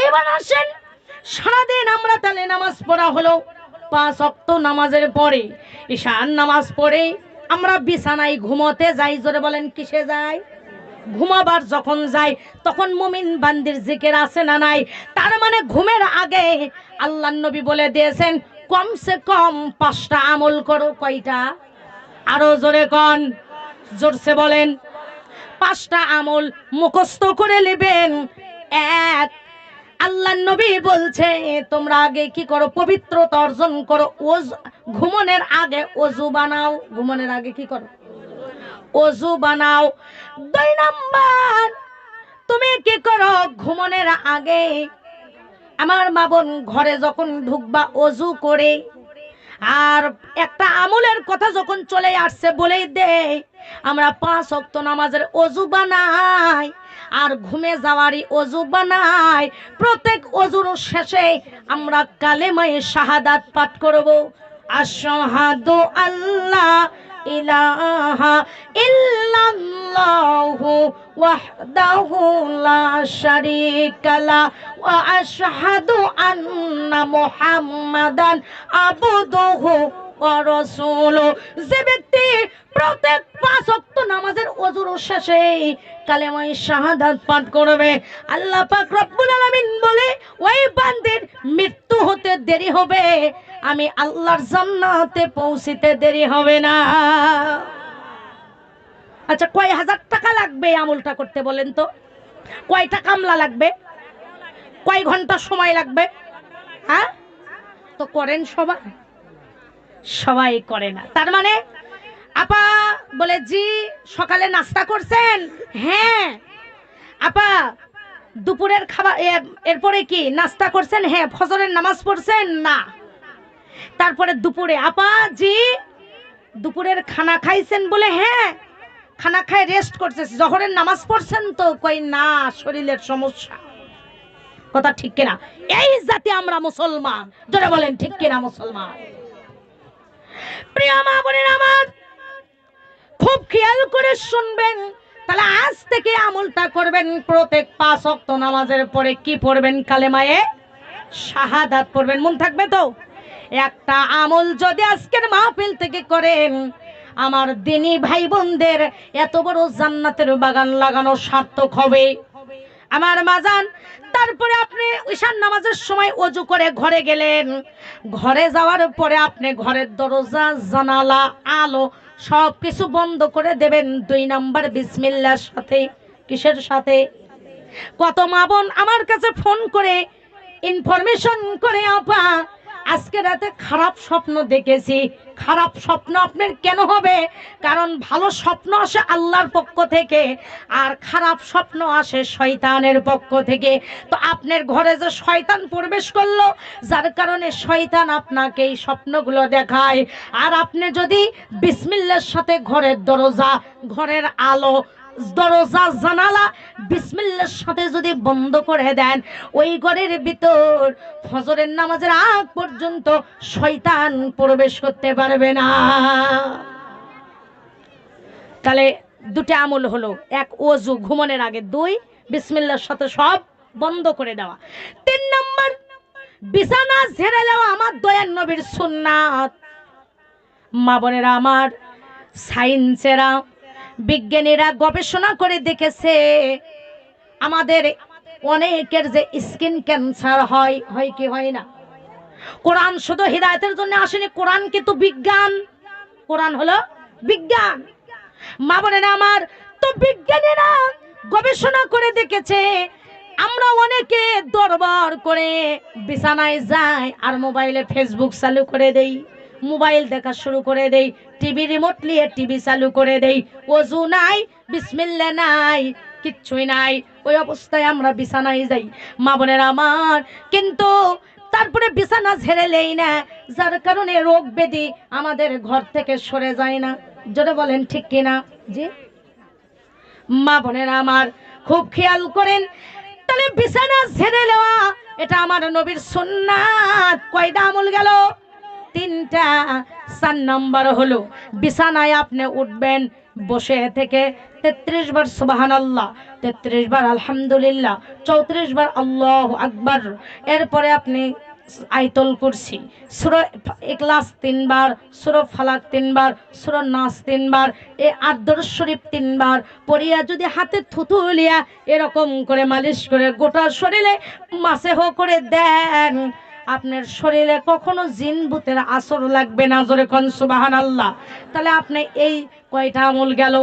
এইবার আসেন, সারাদিন আমরা তাহলে নামাজ পড়া হলো, পাঁচ অক্ত নামাজের পরে, ঈশান নামাজ পড়ে, আমরা বিছানায় ঘুমোতে যাই, জোরে বলেন, কিসে যাই? ঘুমাবার যখন যাই, তখন মুমিন বান্দির জিকির আছে না নাই? তার মানে ঘুমের আগে আল্লাহ নবী বলে দিয়েছেন, কমসে কম পাঁচটা আমল করো, কয়টা? আরও জোরে কন, জোরসে বলেন পাঁচটা আমল মুখস্থ করে নেবেন। এক, আল্লাহ নবী বলছে, তোমরা আগে কি করো? পবিত্রতা অর্জন করো। ওজ ঘুমনের আগে অজু বানাও। ঘুমনের আগে কি করো? অজু বানাও। দুই নাম্বার, তুমি কি করো? ঘুমনের আগে আমার মা বোন ঘরে যখন ঢুকবা অজু করে আর একটা আমলের কথা যখন চলে আসছে, বলেই দে আমরা পাঁচ অক্ত নামাজের অজু বানাই, আর ঘুমে যাওয়ারই অজু বানাই। প্রত্যেক অজুর শেষে আমরা কালেমায়ে শাহাদাত পাঠ করব। আশহাদু আল্লাহ ইলাহা ইল্লাল্লাহু ওয়াহদাহু লা শারীকা লা ওয়া আশহাদু আন্না মুহাম্মাদান আবদুহু যে ব্যক্তি প্রত্যেক পাঁচ ওয়াক্ত নামাজের ওযুর শেষে কালেমায়ে শাহাদাত পাঠ করবে, আল্লাহ পাক রব্বুল আলামিন বলে, ওই বান্দির মৃত্যু হতে দেরি হবে, আমি আল্লাহর জান্নাতে পৌঁছিতে দেরি হবে না। আচ্ছা কয় হাজার টাকা লাগবে আমলটা করতে বলেন তো? কয়টা কামলা লাগবে? কয় ঘণ্টা সময় লাগবে? হ্যাঁ? তো করেন সবাই। সবাই করে না। তার মানে আপা বলে, জি, সকালে নাস্তা করছেন? হ্যাঁ। আপা, দুপুরের খাবার এরপরে কি, নাস্তা করছেন? হ্যাঁ। ফজরের নামাজ পড়ছেন? না। তারপরে দুপুরে, আপা, জি, দুপুরের খানা খাইছেন বলে হ্যাঁ। খানা খাই রেস্ট করছে জহরের নামাজ পড়ছেন তো? কই না, শরীরের সমস্যা। কথা ঠিক কিনা? এই জাতি আমরা মুসলমান। যারা বলেন, ঠিক কিনা মুসলমান? প্রিয় মা আমার, খুব খেয়াল করে শুনবেন। তাহলে আজ থেকে আমলটা করবেন প্রত্যেক পাঁচ অক্ত নামাজের পরে কি পড়বেন শাহাদাত পড়বেন, মন থাকবে তো? একটা আমল যদি আজকের মাহফিল থেকে করেন, আমার দিনী ভাই বোনদের এত বড় জান্নাতের বাগান লাগানো সার্থক হবে। আমার মাজান তারপরে আপনি ঈশান নামাজের সময় অজু করে ঘরে গেলেন। ঘরে যাওয়ার পরে আপনি ঘরের দরজা, জানালা, আলো সব কিছু বন্ধ করে দেবেন। দুই নাম্বার বিসমিল্লার সাথে, কিসের সাথে? কত মা বোন আমার কাছে ফোন করে ইনফরমেশন করে, আপা, আজকে রাতে খারাপ স্বপ্ন দেখেছি। খারাপ স্বপ্ন আপনার কেন হবে? কারণ ভালো স্বপ্ন আসে আল্লাহর পক্ষ থেকে, আর খারাপ স্বপ্ন আসে শয়তানের পক্ষ থেকে। তো আপনার ঘরে যে শয়তান প্রবেশ করল, যার কারণে শয়তান আপনাকে এই স্বপ্নগুলো দেখায়। আর আপনি যদি বিসমিল্লার সাথে ঘরের দরজা, ঘরের আলো দরজা, জানালা বিসমিল্লার সাথে যদি বন্ধ করে দেন, ওই ঘরের ভিতর ফজরের নামাজের আগ পর্যন্ত শয়তান প্রবেশ করতে পারবে না। তাহলে দুটো আমল হলো, এক ওজু ঘুমনের আগে, দুই বিসমিল্লার সাথে সব বন্ধ করে দেওয়া। তিন নম্বর, বিছানা ঝেড়ে দেওয়া আমার দয়ার নবীর সুন্নাত। মা বোনেরা, আমার সায়েন্সেরা বিজ্ঞানীরা গবেষণা করে দেখেছে, আমাদের অনেকের যে স্কিন ক্যান্সার হয় হয় কি হয় না? কোরআন শুধু হৃদায়তের জন্য আসেনি, কোরআন কিন্তু বিজ্ঞান। কোরআন হলো বিজ্ঞান। মা বোনেরা আমার, তো বিজ্ঞানীরা গবেষণা করে দেখেছে, আমরা অনেকে দরবার করে বিছানায় যাই আর মোবাইলে ফেসবুক চালু করে দেই, মোবাইল দেখা শুরু করে দেই টিভি রিমোট নিয়ে টিভি চালু করে দেই। অজু নাই, বিসমিল্লা নাই, কিচ্ছুই নাই। ওই অবস্থায় আমরা বিছানায় যাই। মা বোনের আমার, কিন্তু তারপরে বিছানা ঝেড়ে লেই না। যার কারণে রোগ ব্যাধি আমাদের ঘর থেকে সরে যায় না। জোরে বলেন, ঠিক কিনা জি। মা বোনেরা আমার, খুব খেয়াল করেন, তাহলে বিছানা ঝেড়ে নেওয়া, এটা আমার নবীর সুন্নাত। কয়টা আমল গেল? তিনটা চার নম্বর হলো, বিছানায় আপনি উঠবেন, বসে থেকে তেত্রিশ বার সুবাহান আল্লাহ তেত্রিশ বার আলহামদুলিল্লাহ, চৌত্রিশ বার আল্লাহ আকবার। এরপরে আপনি আইতল করছি সুর এক্লাস তিনবার, সুর ফালাক তিনবার, সুর নাস তিনবার এ আদর শরীফ তিনবার পড়িয়া যদি হাতে থুতুলিয়া এরকম করে মালিশ করে গোটা শরীরে মাসেহ করে দেন আপনার শরীরে কখনো জিন ভূতের আসর লাগবে না, জোরে কন সুবাহান আল্লাহ তাহলে আপনি এই কয়টা আমল গেল?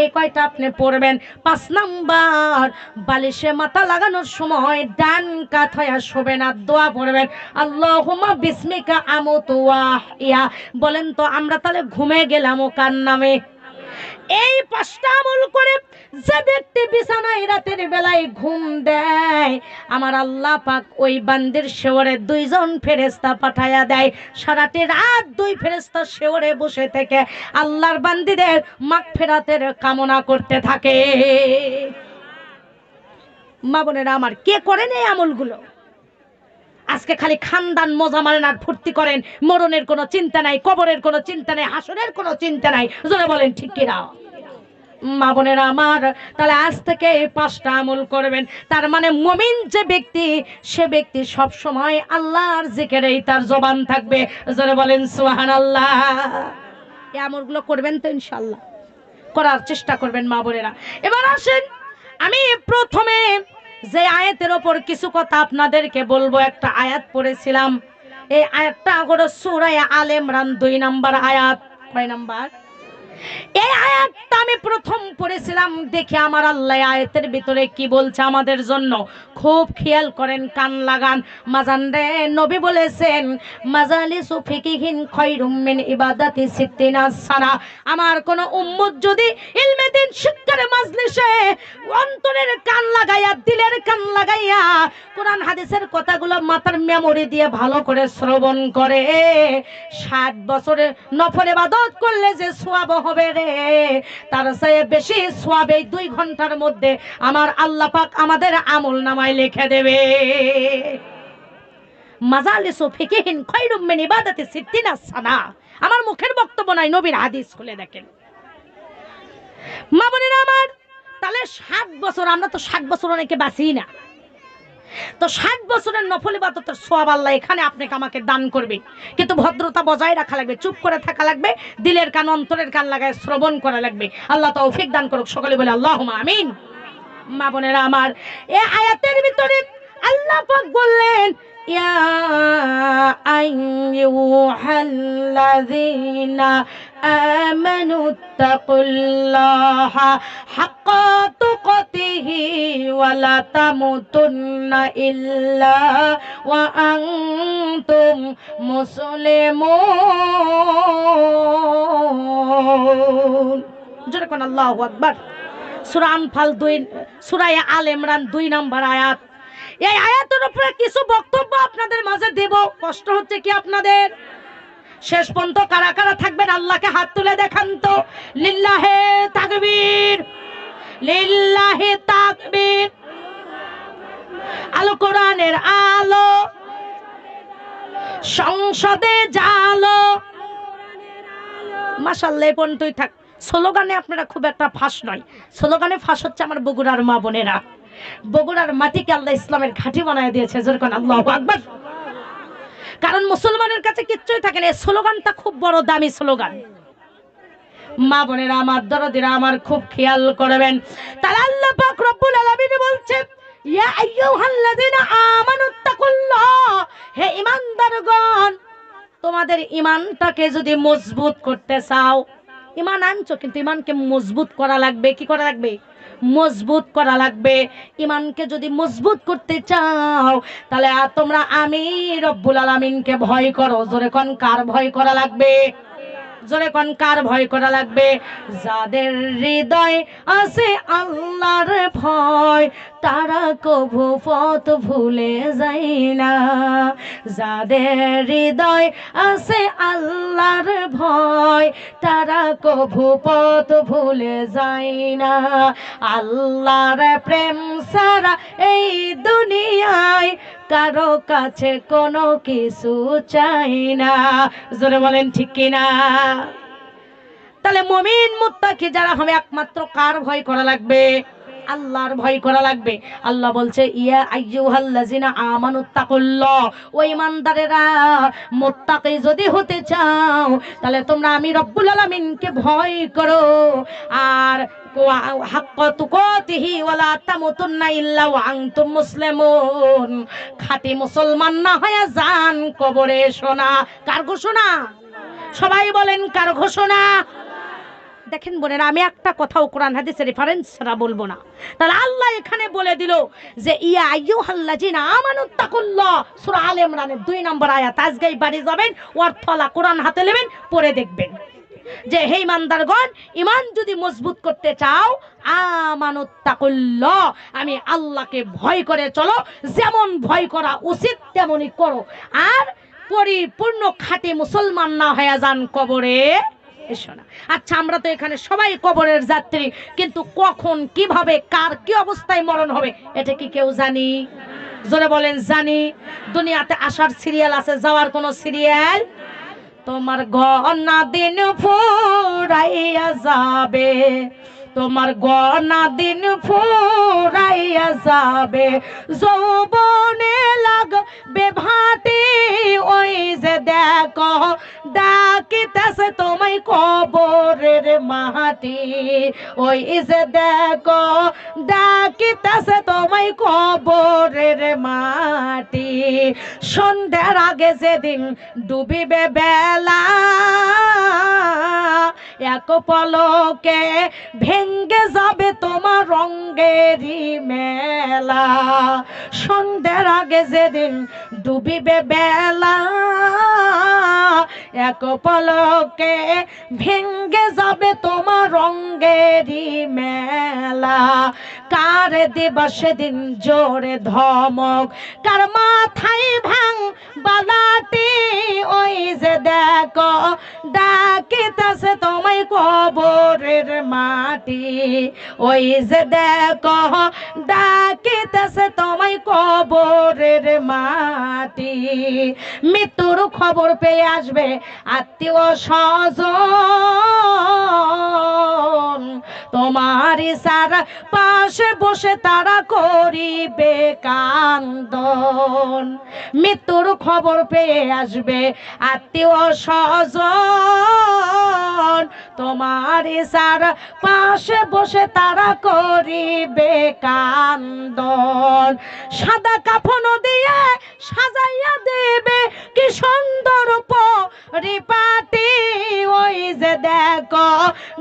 এই কয়টা আপনি পড়বেন? পাঁচ নাম্বার, বালিশে মাথা লাগানোর সময় ডান কাত হয়ে শোবেন আর দোয়া পড়বেন। আল্লাহুম্মা বিস্মিকা আমুতু ওয়াহ ইয়া বলেন তো, আমরা তাহলে ঘুমে গেলাম ও কার নামে? এই পাঁচটা আমল করে যে ব্যক্তি বিছানায় রাতের বেলায় ঘুম দেয়, আমার আল্লাহ পাক ওই বান্দির শেওরে দুইজন ফেরেস্তা পাঠায়া দেয়। সারাটি রাত দুই ফেরেস্তা শেওরে বসে থেকে আল্লাহর বান্দিদের মাগ ফেরাতের কামনা করতে থাকে। মা বোনেরা, আমার কে করেন এই আমলগুলো? আজকে খালি খানদান মজা মারেন আর ফুর্তি করেন। মরণের কোনো চিন্তা নাই, কবরের কোনো চিন্তা নাই, হাসরের কোনো চিন্তা নাই। জোরে বলেন, ঠিক কিনা? মা বোনেরা আমার, তাহলে আজ থেকে পাঁচটা আমল করবেন। তার মানে মমিন যে ব্যক্তি, সে ব্যক্তি সব সময় আল্লাহর জিকেরেই তার জবান থাকবে। যারা বলেন সুহান আল্লাহ এই আমলগুলো করবেন তো ইনশাল্লাহ করার চেষ্টা করবেন মা বোনেরা। এবার আসেন, আমি প্রথমে যে আয়াতের ওপর কিছু কথা আপনাদেরকে বলব, একটা আয়াত পড়েছিলাম। এই আয়াতটা হলো সূরা আল ইমরান, দুই নাম্বার আয়াত। কয় নাম্বার? এই আয়াতটা আমি প্রথম পড়েছিলাম দেখে আমার আল্লাহ আয়াতের ভিতরে কি বলছে আমাদের জন্য। খুব খেয়াল করেন, কান লাগান। মাজান রে, নবী বলেছেন মাজালি সুফিকিহীন ইবাদাতি সিত্তিনা সানা। আমার কোন উম্মত যদি শিক্ষার মাজলিসে অন্তরের কান লাগাইয়া, দিলের কান লাগাইয়া কোরআন হাদিসের কথাগুলো মাথার মেমোরি দিয়ে ভালো করে শ্রবণ করে, ষাট বছরে নফল ইবাদত করলে যে সোয়াব হবে রে। তার চেয়ে বেশি এই দুই ঘণ্টার মধ্যে আমার আল্লাহ পাক আমাদের আমল নামায় লিখে দেবে। আমার মুখের বক্তব্য নয় নবীর হাদিস খুলে দেখেন। মা বোনেরা আমার, তাহলে ষাট বছর, আমরা তো ষাট বছর অনেকে বাঁচি না। তো ষাট বছরের নফল ইবাদতের সোয়াব আল্লাহ এখানে আপনাকে আমাকে দান করবে। কিন্তু ভদ্রতা বজায় রাখা লাগবে, চুপ করে থাকা লাগবে, দিলের কান, অন্তরের কান লাগায় শ্রবণ করা লাগবে। আল্লাহ তৌফিক দান করুক, সকলে বলে আল্লাহ আমিন। মা বোনেরা আমার, এ আয়াতের ভিতরে আল্লাহ বললেন আইয়ুহাল্লাযীনা আমানু তাকুল্লাহা হাক্কা তুকাতিহি ওয়া লা তামুতুন্না ইল্লা ওয়া আনতুম মুসলিমুন জোরে কোন আল্লাহু আকবার। সূরা আনফাল দুই সূরা আল ইমরান দুই নম্বর আয়াত। এই আয়াতের উপরে কিছু বক্তব্য কষ্ট হচ্ছে কি আপনাদের? শেষ পর্যন্ত কারা কারা থাকবেন? আল্লাহকে হাত তুলে দেখান তো। লিল্লাহে তাকবীর। লিল্লাহে তাকবীর। আলো কোরআনের আলো। সংসদে জালো। মাশাল্লাহ এই পর্যন্তই থাক। স্লোগানে আপনারা খুব একটা ফাঁস নয়। স্লোগানে ফাঁস হচ্ছে আমার বগুড়ার মা বোনেরা। বগুড়ার মাটিকে আল্লাহ ইসলামের ঘাঁটি বানায় দিয়েছে। যেরকম আল্লাহ আকবার। কারণ মুসলমানের কাছে কিচ্ছুই থাকে না। স্লোগানটা খুব বড় দামি স্লোগান। মা বোনেরা, আমার দরদিরা, আমার খুব খেয়াল করবেন। তাহলে আল্লাহ পাক রব্বুল আলামিন বলছে, ইয়া আইয়ুহাল্লাযিনা আমানুত্তাকুল্লাহ হে ঈমানদারগণ, তোমাদের ঈমানটাকে যদি মজবুত করতে চাও, ঈমান আনছো, কিন্তু ঈমানকে মজবুত করা লাগবে, কি করা লাগবে? মজবুত করা লাগবে। ইমানকে যদি মজবুত করতে চাও, তাহলে তোমরা আমি রব্বুল আলমিনকে ভয় করো। জোরে কন কার ভয় করা লাগবে? জোরে কোন কার ভয় করা লাগবে? যাদের হৃদয় আছে আল্লাহর ভয়, তারা কভু পথ ভুলে যায় না। যাদের হৃদয় আছে আল্লাহর ভয়, তারা কভু পথ ভুলে যায় না। আল্লাহর প্রেম সারা এই দুনিয়ায় কারও কাছে কোনো কিছু চাই না। জোরে বলেন ঠিক কিনা? তাহলে মমিন মুত্তাকি যারা হবে একমাত্র কার ভয় করা লাগবে? আল্লাহর ভয় করা লাগবে। আল্লাহ বলছে, ইয়া ও যদি হতে চাও, তাহলে তোমরা আমি রব্বুল আলামিনকে ভয় করো। আর মুসলিমুন। না কবরে কার ঘোষণা? সবাই বলেন কার ঘোষণা? দেখেন বোনেরা, আমি একটা কথাও কোরআন হাদিসের রেফারেন্সরা বলব না। তাহলে আল্লাহ এখানে বলে দিল যে, ইয়া দুই নম্বর আয়াত। আজকেই বাড়ি যাবেন অর্থলা কোরআন হাতে নেবেন, পড়ে দেখবেন। যে হে ইমানদারগণ ইমান যদি মজবুত করতে চাও, আমানুত্তাকুল্লাহ, আমি আল্লাহকে ভয় করে চলো, যেমন ভয় করা উচিত তেমনই করো। আর পরিপূর্ণ খাঁটি মুসলমান না হয়ে যান কবরে। আচ্ছা আমরা তো এখানে সবাই কবরের যাত্রী, কিন্তু কখন, কীভাবে, কার কি অবস্থায় মরণ হবে, এটা কি কেউ জানি? জোরে বলেন, জানি। দুনিয়াতে আসার সিরিয়াল আছে, যাওয়ার কোনো সিরিয়াল তোমার গহনা দিন ফুরাইয়া যাবে। তোমার গনা দিন ফুরাইয়া যাবে, যৌবনে লাগবে ভাটি। ওই যে দেখো, ডাকিতেছে তোমায় কবরের মাটি। ওই যে দেখো, ডাকিতেছে তোমায় কবরের মাটি। সন্ধ্যার আগে যেদিন ডুবিবে বেলা এক পলকে ভেঙ্গে যাবে তোমার রঙ্গেরই মেলা। সন্ধ্যার আগে যেদিন ডুবিবে বেলা, এক পলকে ভেঙ্গে যাবে তোমার রঙ্গেরই মেলা। কার দেবা সেদিন জোরে ধমক? কার মাথায় ভাঙ বালাটি? ওই যে দেখো, ডাকিতেছে তোমায় কবরের মাটি। ওই যে দেখো, ডাকিতেছে তোমায় কবরের মাটি। মৃত্যুর খবর পেয়ে আসবে আত্মীয় স্বজন। তোমার সারা পাশে বসে তারা করিবে কান্দন। মৃত্যুর খবর পেয়ে আসবে আত্মীয় স্বজন। তোমার সারা পাশে বসে তারা করিবে কান্দন। সাদা কাফন দিয়ে সাজাইয়া দেবে কি সুন্দর পরিপাটি ওই যে দেখো,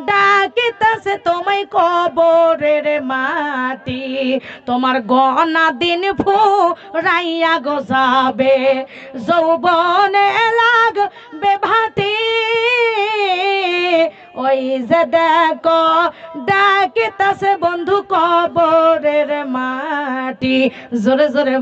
ডাকিতেছে তোমায় কবরের মাটি। তোমার গনা দিন ফু রাইয়া গোসাবে। যৌবনে লাগবে ভাটি। ওই যে দেখো ডাকিতাছে বন্ধু কবরের মাটি। জোরে জোরে